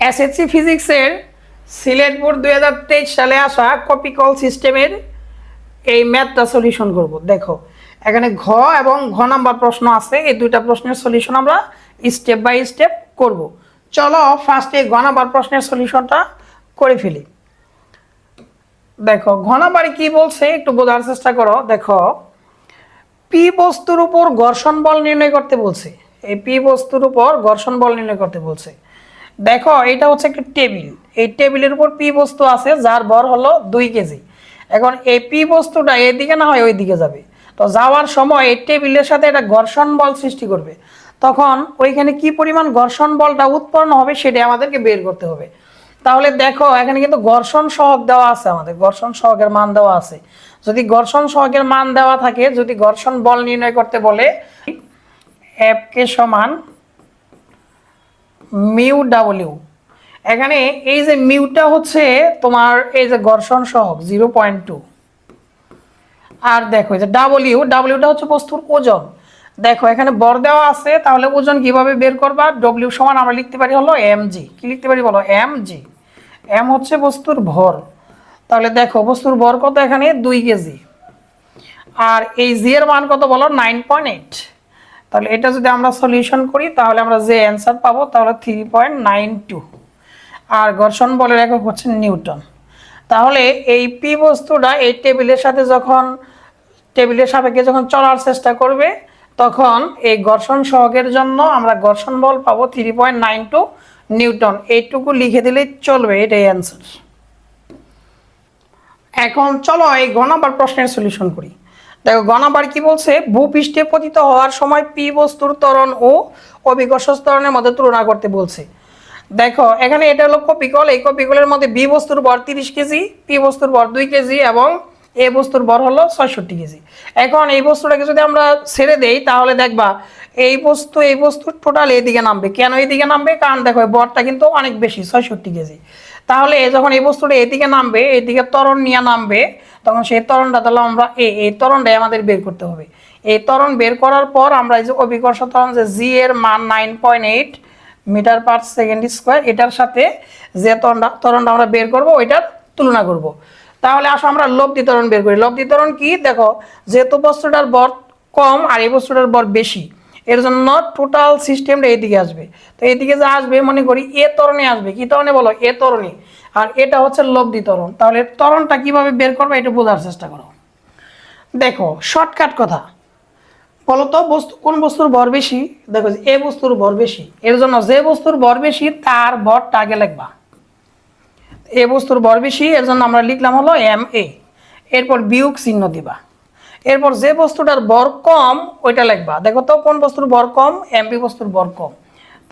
SSC ফিজিক্সের Sylhet board দুই হাজার তেইশ সালে আসা কপিকল সিস্টেমের এই ম্যাথটা সলিউশন করব। দেখো, এখানে ঘ এবং ঘ নাম্বার প্রশ্ন আছে। এই দুইটা প্রশ্নের সলিউশন আমরা স্টেপ বাই স্টেপ করব। চলো ফার্স্টে ঘ নাম্বার প্রশ্নের সলিউশনটা করে ফেলি। দেখো, ঘ নাম্বারে কি বলছে একটু বোঝার চেষ্টা করো। দেখো পি বস্তুর উপর ঘর্ষণ বল নির্ণয় করতে বলছে। এই পি বস্তুর উপর ঘর্ষণ বল নির্ণয় করতে বলছে। দেখো, এটা হচ্ছে একটা টেবিল। এই টেবিলের উপর পি বস্তু আছে, যার ভর হলো দুই কেজি। এখন এই পি বস্তুটা এদিকে না হয় ওই দিকে যাবে। তো যাওয়ার সময় এই টেবিলের সাথে এটা ঘর্ষণ বল সৃষ্টি করবে। তখন ওইখানে কি পরিমাণ ঘর্ষণ বলটা উৎপন্ন হবে সেটা আমাদেরকে বের করতে হবে। তাহলে দেখো, এখানে কিন্তু ঘর্ষণ সহগ দেওয়া আছে আমাদের। ঘর্ষণ সহগের মান দেওয়া আছে। যদি ঘর্ষণ সহগের মান দেওয়া থাকে, যদি ঘর্ষণ বল নির্ণয় করতে বলে এফ কে সমান মিউ ডাব্লিউ। এখানে এই যে মিউটা হচ্ছে তোমার এই যে ঘর্ষণ সহগ, জিরো পয়েন্ট টু। আর দেখো যে ডাব্লিউ, ডাব্লিউটা হচ্ছে বস্তুর ওজন। দেখো, এখানে বর দেওয়া আছে, তাহলে ওজন কীভাবে বের করবা? ডব্লিউ সমান আমরা লিখতে পারি হলো এম জি কি লিখতে পারি বলো? এম জি এম হচ্ছে বস্তুর ভর। তাহলে দেখো, বস্তুর ভর কত এখানে? দুই কেজি। আর এই জি এর মান কত বলো? নাইন পয়েন্ট এইট তাহলে এটা যদি আমরা সলিউশন করি, তাহলে আমরা যে অ্যান্সার পাবো তাহলে থ্রি পয়েন্ট নাইন টু আর ঘর্ষণ বলের একক হচ্ছে নিউটন। তাহলে এই পি বস্তুটা এই টেবিলের সাথে যখন টেবিলের সাপেক্ষে যখন চলার চেষ্টা করবে, তখন এই ঘর্ষণ সহগের জন্য আমরা ঘর্ষণ বল পাবো three point nine two newton. এইটুকু লিখে দিলেই চলবে এটাই অ্যান্সার এখন চলো এই গ নাম্বার প্রশ্নের সলিউশন করি। দেখো, গণাবার কি বলছে? ভূপৃষ্ঠে পতিত হওয়ার সময় পি বস্তুর ত্বরণ ও অভিকর্ষ ত্বরণের মধ্যে তুলনা করতে বলছে। দেখো, এখানে এটা হলো কপিকল। এই কপিকলের মধ্যে বি বস্তুর ভর তিরিশ কেজি, পি বস্তুর ভর দুই কেজি এবং এ বস্তুর ভর হলো ছয়ষট্টি কেজি। এখন এই বস্তুটাকে যদি আমরা ছেড়ে দেই, তাহলে দেখবা এই বস্তু এই বস্তু টোটাল এদিকে নামবে। কেন এদিকে নামবে? কারণ দেখো বরটা কিন্তু অনেক বেশি, ছয়ষট্টি কেজি। তাহলে যখন এই বস্তুটা এদিকে নামবে, এদিকে তরণ নিয়ে নামবে, তখন সেই ত্বরণটা তাহলে আমরা এ, এই ত্বরণটাই আমাদের বের করতে হবে। এই তরণ বের করার পর আমরা এই যে অভিকর্ষ ত্বরণ, যে জি এর মান nine point eight metre per second square এটার সাথে যে তরণটা তরণটা আমরা বের করব, ওইটার তুলনা করব। তাহলে আসো আমরা লব্ধি ত্বরণ বের করি। লব্ধি ত্বরণ কি? দেখো, যেহেতু বস্তুটার বর কম আর এই বস্তুটার বর বেশি, এর জন্য টোটাল সিস্টেমটা এইদিকে আসবে। তো এইদিকে যে আসবে, মনে করি এ তরণে আসবে। কি তরণে বলো? এ তরণে আর এটা হচ্ছে লব্ধি ত্বরণ। তাহলে তরণটা কীভাবে বের করবে এটা বোঝার চেষ্টা করো। দেখো শর্টকাট কথা। বলো তো, বস্তু, কোন বস্তুর ভর বেশি? দেখো, এ বস্তুর ভর বেশি। এর জন্য যে বস্তুর ভর বেশি, তার ভরটা আগে লিখবা। এ বস্তুর ভর বেশি, এর জন্য আমরা লিখলাম হলো এম এ এরপর বিয়োগ চিহ্ন দিবা। এরপর যে বস্তুটার ভর কম, ওইটা লিখবা। দেখো তো, কোন বস্তুর ভর কম? এমবি বস্তুর ভর কম।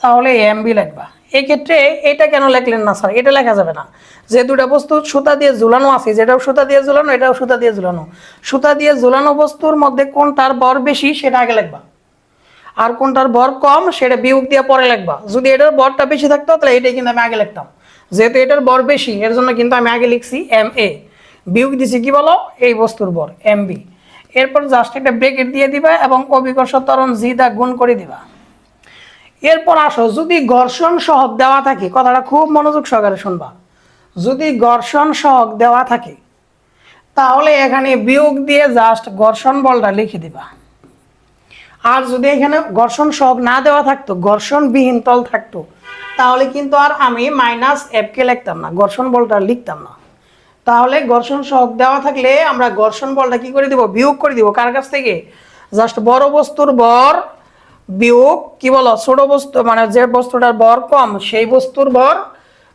তাহলে এমবি লিখবা। এক্ষেত্রে এটা কেন লিখলেন না, স্যার? এটা লেখা যাবে না। যে দুটা বস্তু সুতা দিয়ে ঝুলানো আছে, যেটাও সুতা দিয়ে ঝুলানো, এটাও সুতা দিয়ে ঝুলানো। সুতা দিয়ে ঝুলানো বস্তুর মধ্যে কোনটার ভর বেশি, সেটা আগে লিখবা। আর কোনটার ভর কম, সেটা বিয়োগ দিয়ে পরে লিখবা। যদি এটার ভরটা বেশি থাকতো, তাহলে এটাই কিন্তু আমি আগে লিখতাম। যেহেতু এটার বর বেশি, এর জন্য কিন্তু আমি আগে লিখছি এম এ বিয়োগ দিছি কি বলো? এই বস্তুর ভর এম বি এরপর জাস্ট একটা ব্রেকেট দিয়ে দিবা এবং অভিকর্ষ তরণ জি দা গুণ করে দিবা। এরপর আসো, যদি ঘর্ষণ সহগ দেওয়া থাকে, কথাটা খুব মনোযোগ সহকারে শুনবা। যদি ঘর্ষণ সহগ দেওয়া থাকে, তাহলে এখানে বিয়োগ দিয়ে জাস্ট ঘর্ষণ বলটা লিখে দিবা। আর যদি এখানে ঘর্ষণ সহগ না দেওয়া থাকতো, ঘর্ষণবিহীন তল থাকতো তাহলে কিন্তু আর আমি মাইনাস এফকে লিখতাম না, ঘর্ষণ বলটা লিখতাম না। তাহলে ঘর্ষণ সহগ দেওয়া থাকলে আমরা ঘর্ষণ বলটা কি করে দিব? বিয়োগ করে দিব। কার কাছ থেকে? জাস্ট বড় বস্তুর বর বিয়োগ, কি বলো? ছোট বস্তু মানে যে বস্তুটার বর কম, সেই বস্তুর বর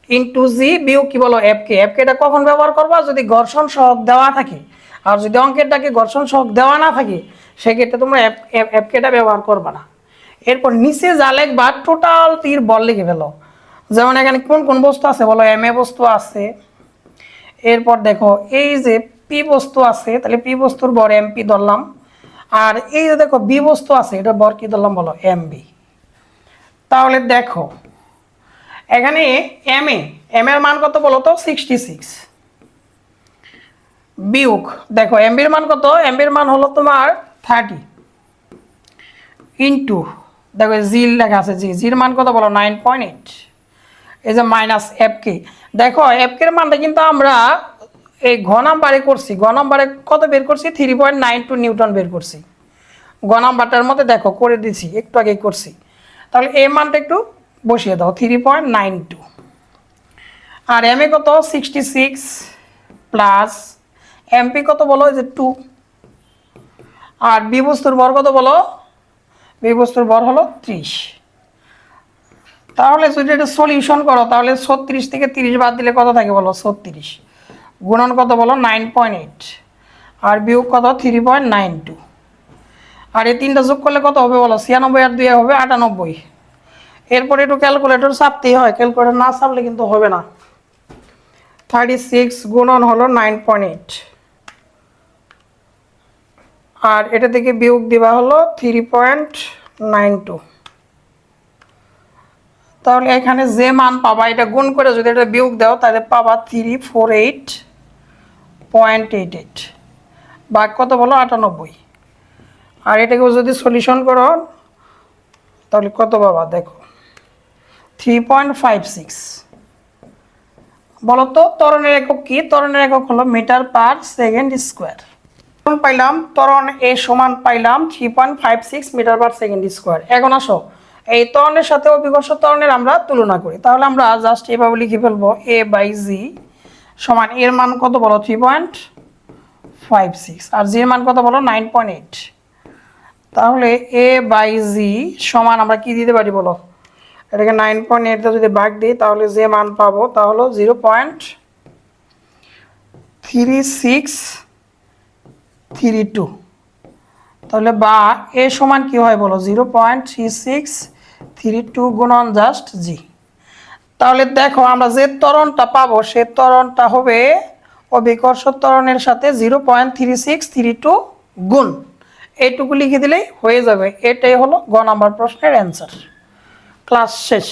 ইন্টু জি বিয়োগ কি বলো? এফকে এফকেটা কখন ব্যবহার করবা? যদি ঘর্ষণ সহগ দেওয়া থাকে। আর যদি অঙ্কেরটাকে ঘর্ষণ সহগ দেওয়া না থাকে, সেক্ষেত্রে তোমরা এফকেটা ব্যবহার করবা না। এরপর নিচে যা লিখবা টোটাল তীর বল লিখে ফেলো। যেমন এখানে কোন কোন বস্তু আছে? বলো এম এ বস্তু আছে। এরপর দেখো, এই যে পি বস্তু আছে, তাহলে পি বস্তুর বর এম পি ধরলাম। আর এই যে দেখো বি বস্তু আছে এটা বর কি ধরলাম? বলো এম বি তাহলে দেখো, এখানে এম এ এম এর মান কত বলো তো? সিক্সটি সিক্স বিয়োগ, দেখো এমবির মান কত? এমবির মান হলো তোমার থার্টি ইন্টু দেখো জি লেখা আছে, জি, জির মান কত বলো? নাইন পয়েন্ট এইট এই যে মাইনাস এফকে দেখো এফকের মানটা কিন্তু আমরা এই ঘ নাম্বারে করছি, ঘ নাম্বারে কত বের করছি? Three point nine two newton বের করছি। গ নাম্বারটার মধ্যে দেখো, করে দিছি, একটু আগেই করছি। তাহলে এ মানটা একটু বসিয়ে দাও থ্রি পয়েন্ট নাইন টু আর এম এ কত? সিক্সটি সিক্স প্লাস এমপি কত বলো? যে টু আর বি বস্তুর বর কত বলো? বি বস্তুর বর হলো ত্রিশ। তাহলে যদি এটা সলিউশন করো, তাহলে ছত্রিশ থেকে তিরিশ বাদ দিলে কত থাকে বলো? ছত্রিশ। গুণন কত বলো? নাইন পয়েন্ট এইট আর বিয়োগ কত? থ্রি পয়েন্ট নাইন টু আর এই তিনটা যোগ করলে কত হবে বলো? ছিয়ানব্বই আর দুই হবে আটানব্বই। এরপরে একটু ক্যালকুলেটর চাপতেই হয়। ক্যালকুলেটর না চাপলে কিন্তু হবে না। থার্টি সিক্স গুণন হলো নাইন পয়েন্ট এইট আর এটা থেকে বিয়োগ দেওয়া হলো থ্রি পয়েন্ট নাইন টু তাহলে এখানে যে মান পাবা, এটা গুণ করে যদি এটা বিয়োগ দাও, তাহলে পাবা three four eight point eight eight বা কত বলো? আটানব্বই। আর এটাকেও যদি সলিউশন করো, তাহলে কত পাবা? দেখো থ্রি পয়েন্ট ফাইভ সিক্স বলো তো, ত্বরণের একক কি? তরণের একক হলো মিটার পার সেকেন্ড স্কোয়ার পাইলাম, ত্বরণ এ সমান পাইলাম three point five six metre per second square এখন আসো, এই ত্বরণের সাথে অভিকর্ষ ত্বরণের আমরা তুলনা করি। তাহলে আমরা জাস্ট এভাবে লিখে ফেলব এ বাই জি সমান এর মান কত বলো? থ্রি পয়েন্ট ফাইভ সিক্স আর জির মান কত বলো? নাইন পয়েন্ট এইট তাহলে এ বাই জি সমান আমরা কি দিতে পারি বলো? এটাকে নাইন পয়েন্ট এইটটা যদি ভাগ দিই, তাহলে যে মান পাবো তা হলো zero point three six three two. তাহলে বা এ সমান কি হয় বলো? Zero point three six, three two গুণন জাস্ট জি তাহলে দেখো, আমরা যে ত্বরণটা পাবো, সে ত্বরণটা হবে অবিকর্ষ ত্বরণের সাথে zero point three six, three two গুণ। এইটুকু লিখে দিলেই হয়ে যাবে। এটাই হলো গ নাম্বার প্রশ্নের অ্যান্সার ক্লাস শেষ।